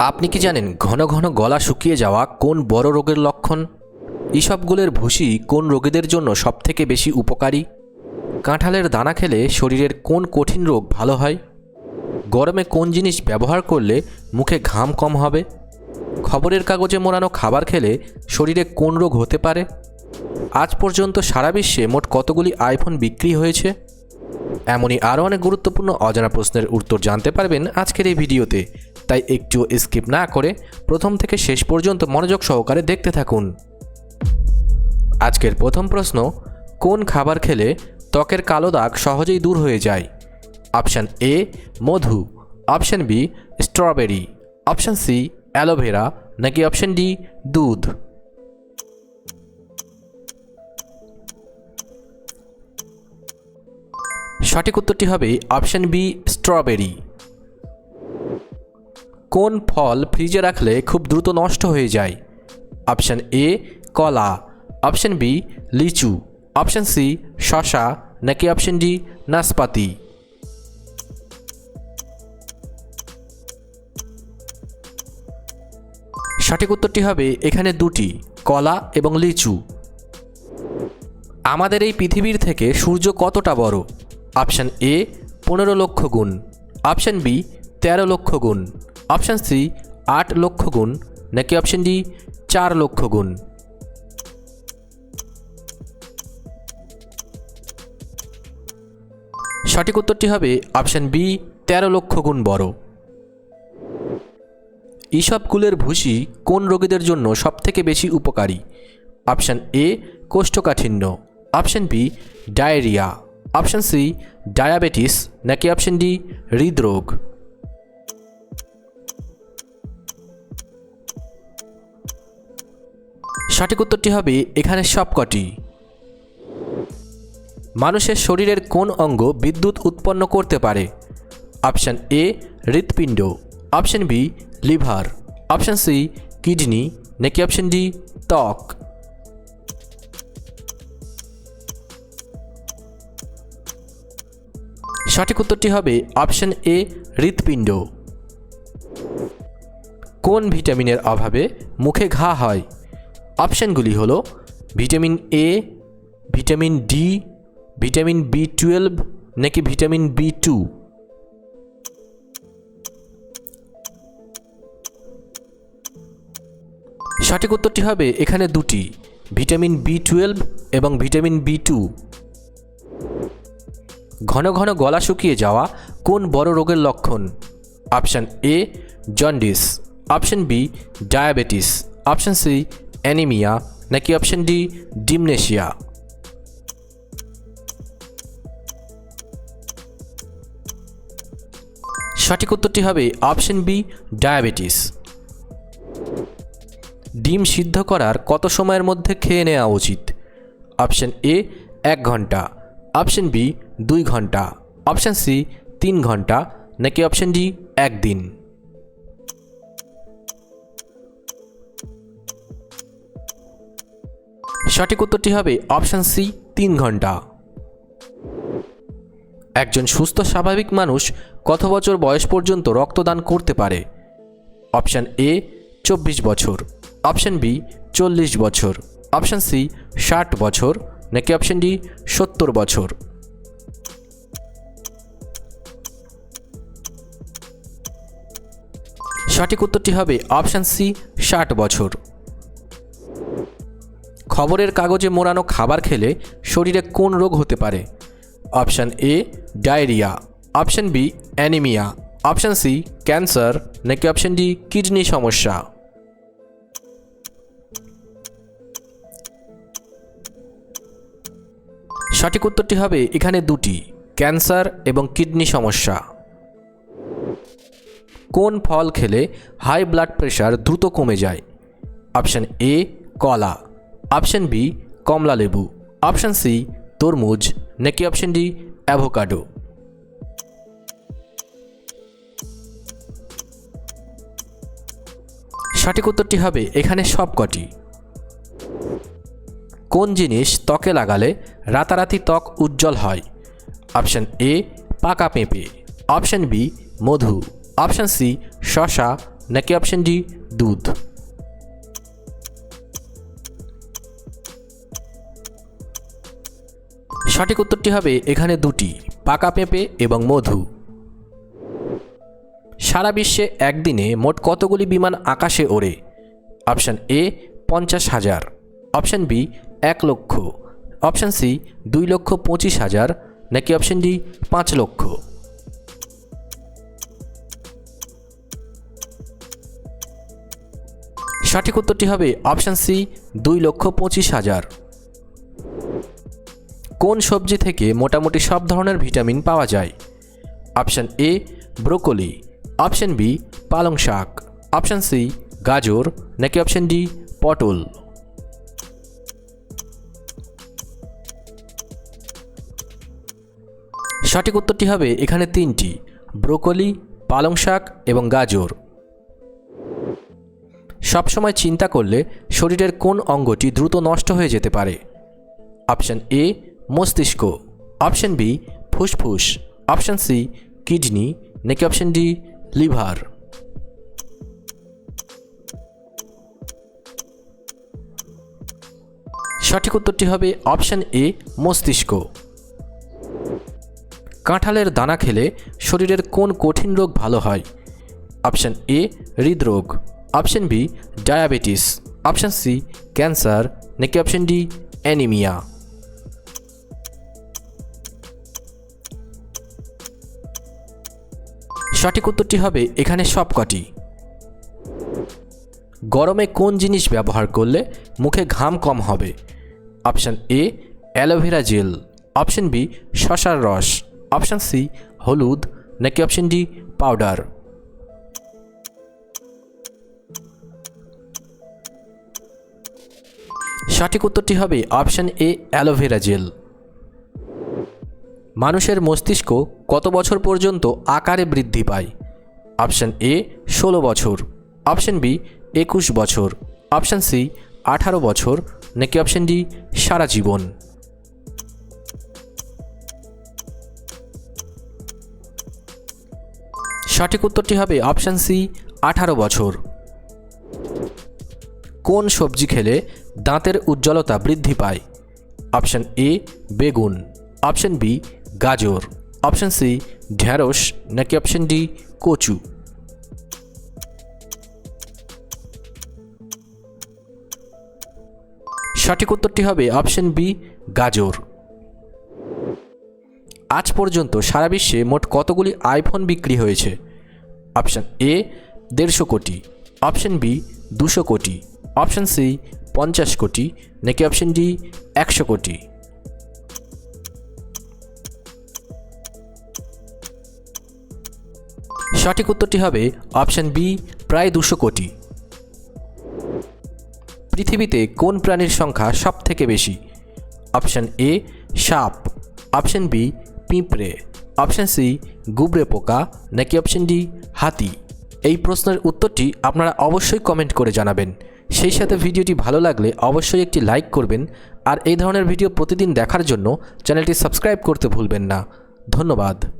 আপনি কি জানেন ঘন ঘন গলা শুকিয়ে যাওয়া কোন বড় রোগের লক্ষণ? ইসবগুলের ভুসি কোন রোগীদের জন্য সবথেকে বেশি উপকারী? কাঁঠালের দানা খেলে শরীরের কোন কঠিন রোগ ভালো হয়? গরমে কোন জিনিস ব্যবহার করলে মুখে ঘাম কম হবে? খবরের কাগজে মোড়ানো খাবার খেলে শরীরে কোন রোগ হতে পারে? আজ পর্যন্ত সারা বিশ্বে মোট কতগুলি আইফোন বিক্রি হয়েছে? এমনই আরও অনেক গুরুত্বপূর্ণ অজানা প্রশ্নের উত্তর জানতে পারবেন আজকের এই ভিডিওতে। তাই একটু স্কিপ না করে প্রথম থেকে শেষ পর্যন্ত মনোযোগ সহকারে দেখতে থাকুন। আজকের প্রথম প্রশ্ন, কোন খাবার খেলে ত্বকের কালো দাগ সহজেই দূর হয়ে যায়? Option A Madhu. Option B strawberry option C aloe vera নাকি অপশান ডি দুধ? সঠিক উত্তরটি হবে অপশান বি স্ট্রবেরি কোন ফল ফ্রিজে রাখলে খুব দ্রুত নষ্ট হয়ে যায়? অপশান এ, কলা। অপশান বি, লিচু। অপশান সি শশা নাকি অপশান ডি, নাশপাতি? সঠিক উত্তরটি হবে এখানে দুটি, কলা এবং লিচু। আমাদের এই পৃথিবীর থেকে সূর্য কতটা বড়? অপশান এ, পনেরো লক্ষ গুণ। অপশান বি, তেরো লক্ষ গুণ। অপশান সি, আট লক্ষ গুণ, নাকি অপশান ডি, চার লক্ষ গুণ? সঠিক উত্তরটি হবে অপশান বি, তেরো লক্ষ গুণ বড়। ইসবগুলের ভুসি কোন রোগীদের জন্য সবথেকে বেশি উপকারী? অপশান এ, কোষ্ঠকাঠিন্য। Option B, diarrhoea. Option C, diabetes, নাকি অপশান ডি, হৃদরোগ? সঠিক উত্তরটি হবে এখানে সবকটি। মানুষের শরীরের কোন অঙ্গ বিদ্যুৎ উৎপন্ন করতে পারে? অপশান এ হৃৎপিণ্ড। Option B liver. Option C kidney. নাকি অপশান ডি ত্বক। সঠিক উত্তরটি হবে অপশান এ হৃৎপিণ্ড। কোন ভিটামিনের অভাবে মুখে ঘা হয়? অপশানগুলি হলো vitamin A vitamin D vitamin B twelve নাকি ভিটামিন বি টু সঠিক উত্তরটি হবে এখানে দুটি, ভিটামিন বি টুয়েলভ এবং ভিটামিন বি টু ঘন ঘন গলা শুকিয়ে যাওয়া কোন বড় রোগের লক্ষণ? Option A jaundice. Option B diabetes. Option C anaemia নাকি অপশান ডি ডিমনেশিয়া সঠিক উত্তরটি হবে অপশান বি ডায়াবেটিস ডিম সিদ্ধ করার কত সময়ের মধ্যে খেয়ে নেওয়া উচিত? অপশান এ এক ঘণ্টা। অপশান বি দুই ঘণ্টা। অপশান সি তিন ঘণ্টা। নাকি অপশান ডি একদিন? সঠিক উত্তরটি হবে অপশান সি, তিন ঘণ্টা। একজন সুস্থ, স্বাভাবিক মানুষ কত বছর বয়স পর্যন্ত রক্তদান করতে পারে? অপশান এ, চব্বিশ বছর। অপশান বি, চল্লিশ বছর। অপশান সি, ষাট বছর। নাকি অপশান ডি, সত্তর বছর? সঠিক উত্তরটি হবে অপশান সি, ষাট বছর। খবরের কাগজে মোড়ানো খাবার খেলে শরীরে কোন রোগ হতে পারে? Option A, diarrhoea. Option B, anaemia. Option C, cancer. নাকি অপশান ডি, কিডনি সমস্যা? সঠিক উত্তরটি হবে এখানে দুটি, ক্যান্সার এবং কিডনি সমস্যা। কোন ফল খেলে হাই ব্লাড প্রেশার দ্রুত কমে যায়? অপশান এ, কলা। অপশান বি কমলা লেবু। অপশান সি তরমুজ। নাকি অপশান ডি অ্যাভোকাডো সঠিক উত্তরটি হবে এখানে সবকটি। কোন জিনিস ত্বকে লাগালে রাতারাতি ত্বক উজ্জ্বল হয়? অপশান এ পাকা পেঁপে। অপশান বি মধু। অপশান সি শশা নাকি অপশন ডি দুধ। সঠিক উত্তরটি হবে এখানে দুটি, পাকা পেঁপে এবং মধু। সারা বিশ্বে একদিনে মোট কতগুলি বিমান আকাশে ওড়ে? অপশান এ, পঞ্চাশ হাজার। অপশান বি, এক লক্ষ। অপশান সি, দুই লক্ষ পঁচিশ হাজার নাকি অপশান ডি, পাঁচ লক্ষ। সঠিক উত্তরটি হবে অপশান সি, দুই লক্ষ পঁচিশ হাজার। কোন সবজি থেকে মোটামুটি সব ধরনের ভিটামিন পাওয়া যায়? Option A, broccoli. Option B, পালং শাক। অপশান সি, গাজর। নাকি অপশান ডি, পটল? সঠিক উত্তরটি হবে এখানে তিনটি, ব্রোকলি, পালং শাক এবং গাজর। সবসময় চিন্তা করলে শরীরের কোন অঙ্গটি দ্রুত নষ্ট হয়ে যেতে পারে? অপশান এ মস্তিষ্ক। অপশান বি ফুসফুস। অপশান সি কিডনি নাকি অপশান ডি লিভার সঠিক উত্তরটি হবে অপশান এ মস্তিষ্ক। কাঁঠালের দানা খেলে শরীরের কোন কঠিন রোগ ভালো হয়? অপশান এ হৃদরোগ। Option B diabetes option C cancer নাকি অপশান ডি অ্যানিমিয়া সঠিক উত্তরটি হবে এখানে সবকটি। গরমে কোন জিনিস ব্যবহার করলে মুখে ঘাম কম হবে? Option A, aloe vera gel. Option B, শশার রস। অপশান সি, হলুদ। নাকি অপশান ডি, পাউডার। সঠিক উত্তরটি হবে অপশান এ, অ্যালোভেরা জেল। মানুষের মস্তিষ্ক কত বছর পর্যন্ত আকারে বৃদ্ধি পায়? অপশান এ, ষোলো বছর। অপশান বি, একুশ বছর। অপশান সি, আঠারো বছর। নাকি অপশান ডি, সারা জীবন। সঠিক উত্তরটি হবে অপশান সি, আঠারো বছর। কোন সবজি খেলে দাঁতের উজ্জ্বলতা বৃদ্ধি পায়? অপশান এ, বেগুন। অপশান বি গাজর অপশান সি ঢ্যাঁড়স নাকি অপশান ডি কচু? সঠিক উত্তরটি হবে অপশান বি গাজর। আজ পর্যন্ত সারা বিশ্বে মোট কতগুলি আইফোন বিক্রি হয়েছে? অপশান এ দেড়শো কোটি। অপশান বি দুশো কোটি। অপশান সি পঞ্চাশ কোটি। নাকি অপশান ডি একশো কোটি? সঠিক উত্তরটি হবে অপশান বি, প্রায় দুশো কোটি। পৃথিবীতে কোন প্রাণীর সংখ্যা সব থেকে বেশি? অপশান এ, সাপ। অপশান বি, পিঁপড়ে। অপশান সি, গুবরে পোকা। নাকি অপশান ডি, হাতি? এই প্রশ্নের উত্তরটি আপনারা অবশ্যই কমেন্ট করে জানাবেন। সেই সাথে ভিডিওটি ভালো লাগলে অবশ্যই একটি লাইক করবেন আর এই ধরনের ভিডিও প্রতিদিন দেখার জন্য চ্যানেলটি সাবস্ক্রাইব করতে ভুলবেন না। ধন্যবাদ।